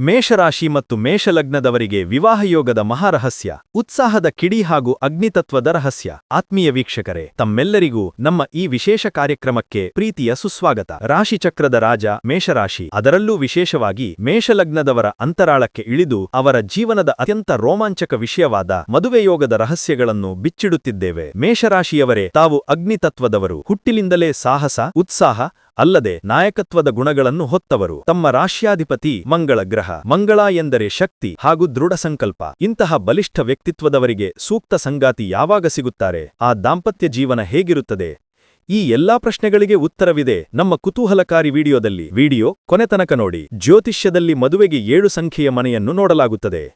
ಮೇಷರಾಶಿ ಮತ್ತು ಮೇಷಲಗ್ನದವರಿಗೆ ವಿವಾಹಯೋಗದ ಮಹಾರಹಸ್ಯ, ಉತ್ಸಾಹದ ಕಿಡಿ ಹಾಗೂ ಅಗ್ನಿತತ್ವದ ರಹಸ್ಯ. ಆತ್ಮೀಯ ವೀಕ್ಷಕರೇ, ತಮ್ಮೆಲ್ಲರಿಗೂ ನಮ್ಮ ಈ ವಿಶೇಷ ಕಾರ್ಯಕ್ರಮಕ್ಕೆ ಪ್ರೀತಿಯ ಸುಸ್ವಾಗತ. ರಾಶಿಚಕ್ರದ ರಾಜ, ಮೇಷರಾಶಿ, ಅದರಲ್ಲೂ ವಿಶೇಷವಾಗಿ ಮೇಷಲಗ್ನದವರ ಅಂತರಾಳಕ್ಕೆ ಇಳಿದು ಅವರ ಜೀವನದ ಅತ್ಯಂತ ರೋಮಾಂಚಕ ವಿಷಯವಾದ ಮದುವೆಯೋಗದ ರಹಸ್ಯಗಳನ್ನು ಬಿಚ್ಚಿಡುತ್ತಿದ್ದೇವೆ. ಮೇಷರಾಶಿಯವರೇ, ತಾವು ಅಗ್ನಿತತ್ವದವರು. ಹುಟ್ಟಿನಿಂದಲೇ ಸಾಹಸ, ಉತ್ಸಾಹ ಅಲ್ಲದೆ ನಾಯಕತ್ವದ ಗುಣಗಳನ್ನು ಹೊತ್ತವರು. ತಮ್ಮ ರಾಶ್ಯಾಧಿಪತಿ ಮಂಗಳ ಗ್ರಹ. ಮಂಗಳ ಎಂದರೆ ಶಕ್ತಿ ಹಾಗೂ ದೃಢ ಸಂಕಲ್ಪ. ಇಂತಹ ಬಲಿಷ್ಠ ವ್ಯಕ್ತಿತ್ವದವರಿಗೆ ಸೂಕ್ತ ಸಂಗಾತಿ ಯಾವಾಗ ಸಿಗುತ್ತಾರೆ? ಆ ದಾಂಪತ್ಯ ಜೀವನ ಹೇಗಿರುತ್ತದೆ? ಈ ಎಲ್ಲಾ ಪ್ರಶ್ನೆಗಳಿಗೆ ಉತ್ತರವಿದೆ ನಮ್ಮ ಕುತೂಹಲಕಾರಿ ವಿಡಿಯೋದಲ್ಲಿ. ವಿಡಿಯೋ ಕೊನೆತನಕ ನೋಡಿ. ಜ್ಯೋತಿಷ್ಯದಲ್ಲಿ ಮದುವೆಗೆ ಏಳು ಸಂಖ್ಯೆಯ ಮನೆಯನ್ನು ನೋಡಲಾಗುತ್ತದೆ.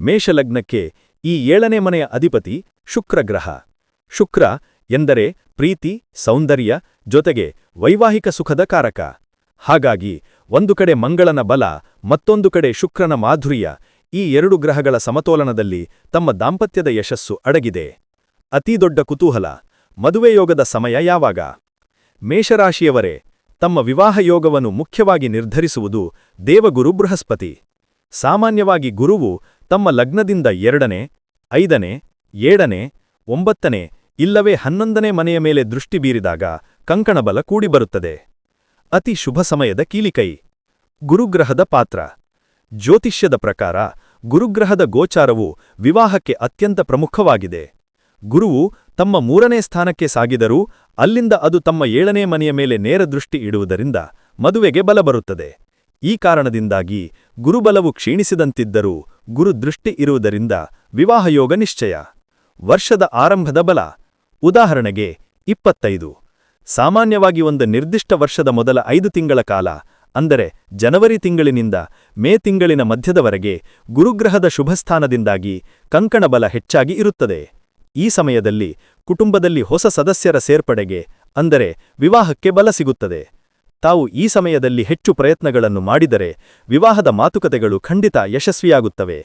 ಮೇಷಲಗ್ನಕ್ಕೆ ಈ ಏಳನೇ ಮನೆಯ ಅಧಿಪತಿ ಶುಕ್ರಗ್ರಹ. ಶುಕ್ರ ಎಂದರೆ ಪ್ರೀತಿ, ಸೌಂದರ್ಯ, ಜೊತೆಗೆ ವೈವಾಹಿಕ ಸುಖದ ಕಾರಕ. ಹಾಗಾಗಿ ಒಂದು ಕಡೆ ಮಂಗಳನ ಬಲ, ಮತ್ತೊಂದು ಕಡೆ ಶುಕ್ರನ ಮಾಧುರ್ಯ ಈ ಎರಡು ಗ್ರಹಗಳ ಸಮತೋಲನದಲ್ಲಿ ತಮ್ಮ ದಾಂಪತ್ಯದ ಯಶಸ್ಸು ಅಡಗಿದೆ. ಅತಿದೊಡ್ಡ ಕುತೂಹಲ ಮದುವೆಯೋಗದ ಸಮಯ ಯಾವಾಗ? ಮೇಷರಾಶಿಯವರೇ, ತಮ್ಮ ವಿವಾಹ ಯೋಗವನ್ನು ಮುಖ್ಯವಾಗಿ ನಿರ್ಧರಿಸುವುದು ದೇವಗುರು ಬೃಹಸ್ಪತಿ. ಸಾಮಾನ್ಯವಾಗಿ ಗುರುವು ತಮ್ಮ ಲಗ್ನದಿಂದ ಎರಡನೇ, ಐದನೇ, ಏಳನೇ, ಒಂಬತ್ತನೇ ಇಲ್ಲವೇ ಹನ್ನೊಂದನೇ ಮನೆಯ ಮೇಲೆ ದೃಷ್ಟಿ ಬೀರಿದಾಗ ಕಂಕಣಬಲ ಕೂಡಿಬರುತ್ತದೆ. ಅತಿ ಶುಭ ಸಮಯದ ಕೀಲಿಕೈ. ಗುರುಗ್ರಹದ ಪಾತ್ರ. ಜ್ಯೋತಿಷ್ಯದ ಪ್ರಕಾರ ಗುರುಗ್ರಹದ ಗೋಚಾರವು ವಿವಾಹಕ್ಕೆ ಅತ್ಯಂತ ಪ್ರಮುಖವಾಗಿದೆ. ಗುರುವು ತಮ್ಮ ಮೂರನೇ ಸ್ಥಾನಕ್ಕೆ ಸಾಗಿದರೂ ಅಲ್ಲಿಂದ ಅದು ತಮ್ಮ ಏಳನೇ ಮನೆಯ ಮೇಲೆ ನೇರ ದೃಷ್ಟಿ ಇಡುವುದರಿಂದ ಮದುವೆಗೆ ಬಲ ಬರುತ್ತದೆ. ಈ ಕಾರಣದಿಂದಾಗಿ ಗುರುಬಲವು ಕ್ಷೀಣಿಸಿದಂತಿದ್ದರೂ ಗುರುದೃಷ್ಟಿ ಇರುವುದರಿಂದ ವಿವಾಹಯೋಗ ನಿಶ್ಚಯ. ವರ್ಷದ ಆರಂಭದ ಬಲ. ಉದಾಹರಣೆಗೆ, ಇಪ್ಪತ್ತೈದು. ಸಾಮಾನ್ಯವಾಗಿ ಒಂದು ನಿರ್ದಿಷ್ಟ ವರ್ಷದ ಮೊದಲ ಐದು ತಿಂಗಳ ಕಾಲ, ಅಂದರೆ ಜನವರಿ ತಿಂಗಳಿನಿಂದ ಮೇ ತಿಂಗಳಿನ ಮಧ್ಯದವರೆಗೆ ಗುರುಗ್ರಹದ ಶುಭಸ್ಥಾನದಿಂದಾಗಿ ಕಂಕಣಬಲ ಹೆಚ್ಚಾಗಿ ಇರುತ್ತದೆ. ಈ ಸಮಯದಲ್ಲಿ ಕುಟುಂಬದಲ್ಲಿ ಹೊಸ ಸದಸ್ಯರ ಸೇರ್ಪಡೆಗೆ, ಅಂದರೆ ವಿವಾಹಕ್ಕೆ ಬಲ ಸಿಗುತ್ತದೆ. ತಾವು ಈ ಸಮಯದಲ್ಲಿ ಹೆಚ್ಚು ಪ್ರಯತ್ನಗಳನ್ನು ಮಾಡಿದರೆ ವಿವಾಹದ ಮಾತುಕತೆಗಳು ಖಂಡಿತ ಯಶಸ್ವಿಯಾಗುತ್ತವೆ.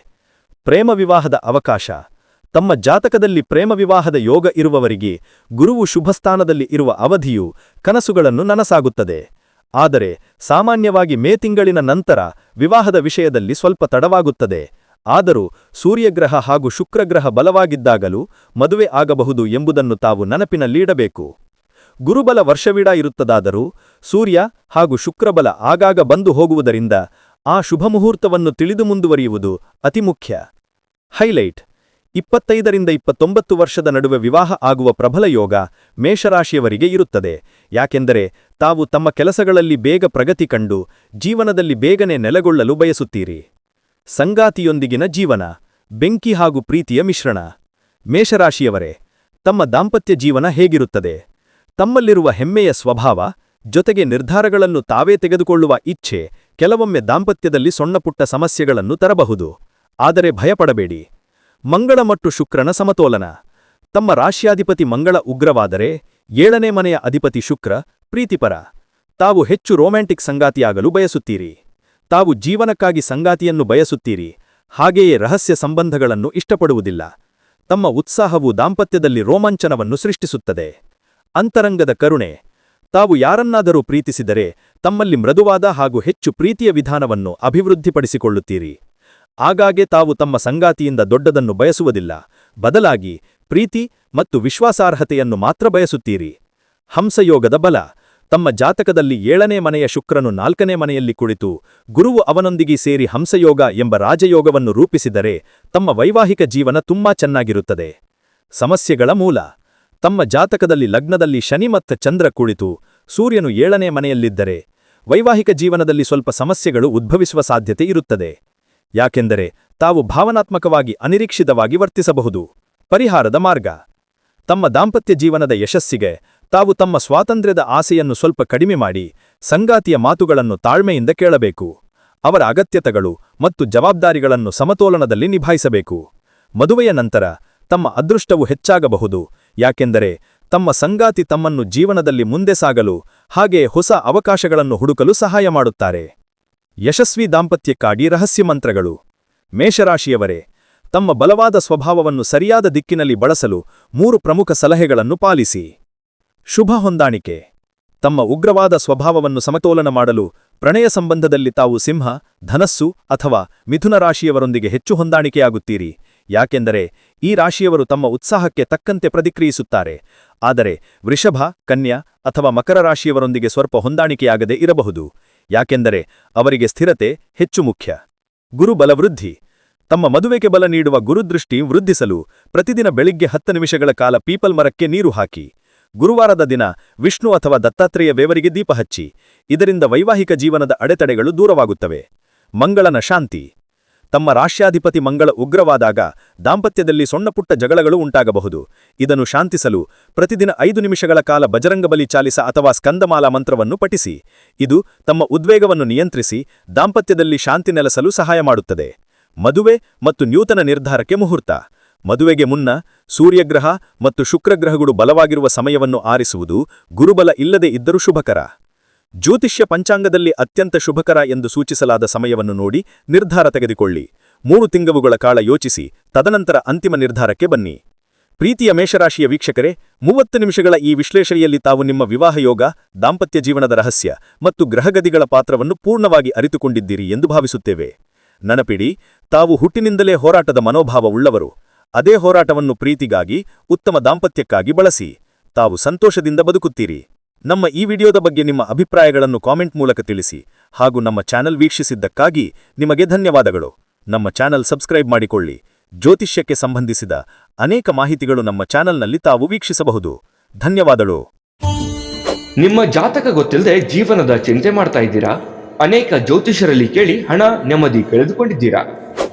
ಪ್ರೇಮ ವಿವಾಹದ ಅವಕಾಶ ತಮ್ಮ ಜಾತಕದಲ್ಲಿ ಪ್ರೇಮ ವಿವಾಹದ ಯೋಗ ಇರುವವರಿಗೆ ಗುರುವು ಶುಭಸ್ಥಾನದಲ್ಲಿ ಇರುವ ಅವಧಿಯು ಕನಸುಗಳನ್ನು ನನಸಾಗುತ್ತದೆ. ಆದರೆ ಸಾಮಾನ್ಯವಾಗಿ ಮೇ ತಿಂಗಳಿನ ನಂತರ ವಿವಾಹದ ವಿಷಯದಲ್ಲಿ ಸ್ವಲ್ಪ ತಡವಾಗುತ್ತದೆ. ಆದರೂ ಸೂರ್ಯಗ್ರಹ ಹಾಗೂ ಶುಕ್ರಗ್ರಹ ಬಲವಾಗಿದ್ದಾಗಲೂ ಮದುವೆ ಆಗಬಹುದು ಎಂಬುದನ್ನು ತಾವು ನೆನಪಿನಲ್ಲಿಡಬೇಕು. ಗುರುಬಲ ವರ್ಷವಿಡ ಇರುತ್ತದಾದರೂ ಸೂರ್ಯ ಹಾಗೂ ಶುಕ್ರಬಲ ಆಗಾಗ ಬಂದು ಹೋಗುವುದರಿಂದ ಆ ಶುಭಮುಹೂರ್ತವನ್ನು ತಿಳಿದು ಮುಂದುವರಿಯುವುದು ಅತಿ ಮುಖ್ಯ. ಹೈಲೈಟ್. ಇಪ್ಪತ್ತೈದರಿಂದ ಇಪ್ಪತ್ತೊಂಬತ್ತು ವರ್ಷದ ನಡುವೆ ವಿವಾಹ ಆಗುವ ಪ್ರಬಲ ಯೋಗ ಮೇಷರಾಶಿಯವರಿಗೆ ಇರುತ್ತದೆ. ಯಾಕೆಂದರೆ ತಾವು ತಮ್ಮ ಕೆಲಸಗಳಲ್ಲಿ ಬೇಗ ಪ್ರಗತಿ ಕಂಡು ಜೀವನದಲ್ಲಿ ಬೇಗನೆ ನೆಲೆಗೊಳ್ಳಲು ಬಯಸುತ್ತೀರಿ. ಸಂಗಾತಿಯೊಂದಿಗಿನ ಜೀವನ, ಬೆಂಕಿ ಹಾಗೂ ಪ್ರೀತಿಯ ಮಿಶ್ರಣ. ಮೇಷರಾಶಿಯವರೇ, ತಮ್ಮ ದಾಂಪತ್ಯ ಜೀವನ ಹೇಗಿರುತ್ತದೆ? ತಮ್ಮಲ್ಲಿರುವ ಹೆಮ್ಮೆಯ ಸ್ವಭಾವ, ಜೊತೆಗೆ ನಿರ್ಧಾರಗಳನ್ನು ತಾವೇ ತೆಗೆದುಕೊಳ್ಳುವ ಇಚ್ಛೆ, ಕೆಲವೊಮ್ಮೆ ದಾಂಪತ್ಯದಲ್ಲಿ ಸೊಣ್ಣಪುಟ್ಟ ಸಮಸ್ಯೆಗಳನ್ನು ತರಬಹುದು. ಆದರೆ ಭಯಪಡಬೇಡಿ. ಮಂಗಳ ಮತ್ತು ಶುಕ್ರನ ಸಮತೋಲನ. ತಮ್ಮ ರಾಶ್ಯಾಧಿಪತಿ ಮಂಗಳ ಉಗ್ರವಾದರೆ, ಏಳನೇ ಮನೆಯ ಅಧಿಪತಿ ಶುಕ್ರ ಪ್ರೀತಿಪರ. ತಾವು ಹೆಚ್ಚು ರೋಮ್ಯಾಂಟಿಕ್ ಸಂಗಾತಿಯಾಗಲು ಬಯಸುತ್ತೀರಿ. ತಾವು ಜೀವನಕ್ಕಾಗಿ ಸಂಗಾತಿಯನ್ನು ಬಯಸುತ್ತೀರಿ. ಹಾಗೆಯೇ ರಹಸ್ಯ ಸಂಬಂಧಗಳನ್ನು ಇಷ್ಟಪಡುವುದಿಲ್ಲ. ತಮ್ಮ ಉತ್ಸಾಹವು ದಾಂಪತ್ಯದಲ್ಲಿ ರೋಮಾಂಚನವನ್ನು ಸೃಷ್ಟಿಸುತ್ತದೆ. ಅಂತರಂಗದ ಕರುಣೆ. ತಾವು ಯಾರನ್ನಾದರೂ ಪ್ರೀತಿಸಿದರೆ, ತಮ್ಮಲ್ಲಿ ಮೃದುವಾದ ಹಾಗೂ ಹೆಚ್ಚು ಪ್ರೀತಿಯ ವಿಧಾನವನ್ನು ಅಭಿವೃದ್ಧಿಪಡಿಸಿಕೊಳ್ಳುತ್ತೀರಿ. ಆಗಾಗ್ಗೆ ತಾವು ತಮ್ಮ ಸಂಗಾತಿಯಿಂದ ದೊಡ್ಡದನ್ನು ಬಯಸುವುದಿಲ್ಲ. ಬದಲಾಗಿ, ಪ್ರೀತಿ ಮತ್ತು ವಿಶ್ವಾಸಾರ್ಹತೆಯನ್ನು ಮಾತ್ರ ಬಯಸುತ್ತೀರಿ. ಹಂಸಯೋಗದ ಬಲ. ತಮ್ಮ ಜಾತಕದಲ್ಲಿ ಏಳನೇ ಮನೆಯ ಶುಕ್ರನು ನಾಲ್ಕನೇ ಮನೆಯಲ್ಲಿ ಕುಳಿತು, ಗುರುವು ಅವನೊಂದಿಗೆ ಸೇರಿ ಹಂಸಯೋಗ ಎಂಬ ರಾಜಯೋಗವನ್ನು ರೂಪಿಸಿದರೆ ತಮ್ಮ ವೈವಾಹಿಕ ಜೀವನ ತುಂಬಾ ಚೆನ್ನಾಗಿರುತ್ತದೆ. ಸಮಸ್ಯೆಗಳ ಮೂಲ. ತಮ್ಮ ಜಾತಕದಲ್ಲಿ ಲಗ್ನದಲ್ಲಿ ಶನಿ ಮತ್ತು ಚಂದ್ರ ಕುಳಿತು, ಸೂರ್ಯನು ಏಳನೇ ಮನೆಯಲ್ಲಿದ್ದರೆ ವೈವಾಹಿಕ ಜೀವನದಲ್ಲಿ ಸ್ವಲ್ಪ ಸಮಸ್ಯೆಗಳು ಉದ್ಭವಿಸುವ ಸಾಧ್ಯತೆ ಇರುತ್ತದೆ. ಯಾಕೆಂದರೆ ತಾವು ಭಾವನಾತ್ಮಕವಾಗಿ ಅನಿರೀಕ್ಷಿತವಾಗಿ ವರ್ತಿಸಬಹುದು. ಪರಿಹಾರದ ಮಾರ್ಗ. ತಮ್ಮ ದಾಂಪತ್ಯ ಜೀವನದ ಯಶಸ್ಸಿಗೆ ತಾವು ತಮ್ಮ ಸ್ವಾತಂತ್ರ್ಯದ ಆಸೆಯನ್ನು ಸ್ವಲ್ಪ ಕಡಿಮೆ ಮಾಡಿ ಸಂಗಾತಿಯ ಮಾತುಗಳನ್ನು ತಾಳ್ಮೆಯಿಂದ ಕೇಳಬೇಕು. ಅವರ ಅಗತ್ಯತೆಗಳು ಮತ್ತು ಜವಾಬ್ದಾರಿಗಳನ್ನು ಸಮತೋಲನದಲ್ಲಿ ನಿಭಾಯಿಸಬೇಕು. ಮದುವೆಯ ನಂತರ ತಮ್ಮ ಅದೃಷ್ಟವು ಹೆಚ್ಚಾಗಬಹುದು, ಯಾಕೆಂದರೆ ತಮ್ಮ ಸಂಗಾತಿ ತಮ್ಮನ್ನು ಜೀವನದಲ್ಲಿ ಮುಂದೆ ಸಾಗಲು ಹಾಗೆ ಹೊಸ ಅವಕಾಶಗಳನ್ನು ಹುಡುಕಲು ಸಹಾಯ ಮಾಡುತ್ತಾರೆ. ಯಶಸ್ವಿ ದಾಂಪತ್ಯಕ್ಕಾಗಿ ರಹಸ್ಯ ಮಂತ್ರಗಳು. ಮೇಷರಾಶಿಯವರೇ, ತಮ್ಮ ಬಲವಾದ ಸ್ವಭಾವವನ್ನು ಸರಿಯಾದ ದಿಕ್ಕಿನಲ್ಲಿ ಬಳಸಲು ಮೂರು ಪ್ರಮುಖ ಸಲಹೆಗಳನ್ನು ಪಾಲಿಸಿ. ಶುಭ ಹೊಂದಾಣಿಕೆ. ತಮ್ಮ ಉಗ್ರವಾದ ಸ್ವಭಾವವನ್ನು ಸಮತೋಲನ ಮಾಡಲು ಪ್ರಣಯ ಸಂಬಂಧದಲ್ಲಿ ತಾವು ಸಿಂಹ, ಧನಸ್ಸು ಅಥವಾ ಮಿಥುನ ರಾಶಿಯವರೊಂದಿಗೆ ಹೆಚ್ಚು ಹೊಂದಾಣಿಕೆಯಾಗುತ್ತೀರಿ. ಯಾಕೆಂದರೆ ಈ ರಾಶಿಯವರು ತಮ್ಮ ಉತ್ಸಾಹಕ್ಕೆ ತಕ್ಕಂತೆ ಪ್ರತಿಕ್ರಿಯಿಸುತ್ತಾರೆ. ಆದರೆ ವೃಷಭ, ಕನ್ಯಾ ಅಥವಾ ಮಕರ ರಾಶಿಯವರೊಂದಿಗೆ ಸ್ವಲ್ಪ ಹೊಂದಾಣಿಕೆಯಾಗದೇ ಇರಬಹುದು. ಯಾಕೆಂದರೆ ಅವರಿಗೆ ಸ್ಥಿರತೆ ಹೆಚ್ಚು ಮುಖ್ಯ. ಗುರು ಬಲವೃದ್ಧಿ. ತಮ್ಮ ಮದುವೆಗೆ ಬಲ ನೀಡುವ ಗುರುದೃಷ್ಟಿ ವೃದ್ಧಿಸಲು ಪ್ರತಿದಿನ ಬೆಳಿಗ್ಗೆ ಹತ್ತು ನಿಮಿಷಗಳ ಕಾಲ ಪೀಪಲ್ ಮರಕ್ಕೆ ನೀರು ಹಾಕಿ. ಗುರುವಾರದ ದಿನ ವಿಷ್ಣು ಅಥವಾ ದತ್ತಾತ್ರೇಯ ದೇವರಿಗೆ ದೀಪ ಹಚ್ಚಿ. ಇದರಿಂದ ವೈವಾಹಿಕ ಜೀವನದ ಅಡೆತಡೆಗಳು ದೂರವಾಗುತ್ತವೆ. ಮಂಗಳನ ಶಾಂತಿ. ತಮ್ಮ ರಾಷ್ಟ್ರಾಧಿಪತಿ ಮಂಗಳ ಉಗ್ರವಾದಾಗ ದಾಂಪತ್ಯದಲ್ಲಿ ಸಣ್ಣಪುಟ್ಟ ಜಗಳಗಳು ಉಂಟಾಗಬಹುದು. ಇದನ್ನು ಶಾಂತಿಸಲು ಪ್ರತಿದಿನ ಐದು ನಿಮಿಷಗಳ ಕಾಲ ಬಜರಂಗಬಲಿ ಚಾಲಿಸ ಅಥವಾ ಸ್ಕಂದಮಾಲಾ ಮಂತ್ರವನ್ನು ಪಠಿಸಿ. ಇದು ತಮ್ಮ ಉದ್ವೇಗವನ್ನು ನಿಯಂತ್ರಿಸಿ ದಾಂಪತ್ಯದಲ್ಲಿ ಶಾಂತಿ ನೆಲೆಸಲು ಸಹಾಯ ಮಾಡುತ್ತದೆ. ಮದುವೆ ಮತ್ತು ನ್ಯೂತನ ನಿರ್ಧಾರಕ್ಕೆ ಮುಹೂರ್ತ. ಮದುವೆಗೆ ಮುನ್ನ ಸೂರ್ಯಗ್ರಹ ಮತ್ತು ಶುಕ್ರಗ್ರಹಗಳು ಬಲವಾಗಿರುವ ಸಮಯವನ್ನು ಆರಿಸುವುದು ಗುರುಬಲ ಇಲ್ಲದೆ ಇದ್ದರೂ ಶುಭಕರ. ಜ್ಯೋತಿಷ್ಯ ಪಂಚಾಂಗದಲ್ಲಿ ಅತ್ಯಂತ ಶುಭಕರ ಎಂದು ಸೂಚಿಸಲಾದ ಸಮಯವನ್ನು ನೋಡಿ ನಿರ್ಧಾರ ತೆಗೆದುಕೊಳ್ಳಿ. ಮೂರು ತಿಂಗಳುಗಳ ಕಾಲ ಯೋಚಿಸಿ, ತದನಂತರ ಅಂತಿಮ ನಿರ್ಧಾರಕ್ಕೆ ಬನ್ನಿ. ಪ್ರೀತಿಯ ಮೇಷರಾಶಿಯ ವೀಕ್ಷಕರೇ, ಮೂವತ್ತು ನಿಮಿಷಗಳ ಈ ವಿಶ್ಲೇಷಣೆಯಲ್ಲಿ ತಾವು ನಿಮ್ಮ ವಿವಾಹ ಯೋಗ, ದಾಂಪತ್ಯ ಜೀವನದ ರಹಸ್ಯ ಮತ್ತು ಗ್ರಹಗದಿಗಳ ಪಾತ್ರವನ್ನು ಪೂರ್ಣವಾಗಿ ಅರಿತುಕೊಂಡಿದ್ದೀರಿ ಎಂದು ಭಾವಿಸುತ್ತೇವೆ. ನನಪಿಡಿ, ತಾವು ಹುಟ್ಟಿನಿಂದಲೇ ಹೋರಾಟದ ಮನೋಭಾವವುಳ್ಳವರು ಅದೇ ಹೋರಾಟವನ್ನು ಪ್ರೀತಿಗಾಗಿ, ಉತ್ತಮ ದಾಂಪತ್ಯಕ್ಕಾಗಿ ಬಳಸಿ. ತಾವು ಸಂತೋಷದಿಂದ ಬದುಕುತ್ತೀರಿ. ನಮ್ಮ ಈ ವಿಡಿಯೋದ ಬಗ್ಗೆ ನಿಮ್ಮ ಅಭಿಪ್ರಾಯಗಳನ್ನು ಕಾಮೆಂಟ್ ಮೂಲಕ ತಿಳಿಸಿ ಹಾಗೂ ನಮ್ಮ ಚಾನಲ್ ವೀಕ್ಷಿಸಿದ್ದಕ್ಕಾಗಿ ನಿಮಗೆ ಧನ್ಯವಾದಗಳು. ನಮ್ಮ ಚಾನೆಲ್ ಸಬ್ಸ್ಕ್ರೈಬ್ ಮಾಡಿಕೊಳ್ಳಿ. ಜ್ಯೋತಿಷ್ಯಕ್ಕೆ ಸಂಬಂಧಿಸಿದ ಅನೇಕ ಮಾಹಿತಿಗಳು ನಮ್ಮ ಚಾನಲ್ನಲ್ಲಿ ತಾವು ವೀಕ್ಷಿಸಬಹುದು. ಧನ್ಯವಾದಗಳು. ನಿಮ್ಮ ಜಾತಕ ಗೊತ್ತಿಲ್ಲದೆ ಜೀವನದ ಚಿಂತೆ ಮಾಡ್ತಾ ಇದ್ದೀರಾ? ಅನೇಕ ಜ್ಯೋತಿಷರಲ್ಲಿ ಕೇಳಿ ಹಣ ನೆಮ್ಮದಿ ಕಳೆದುಕೊಂಡಿದ್ದೀರಾ?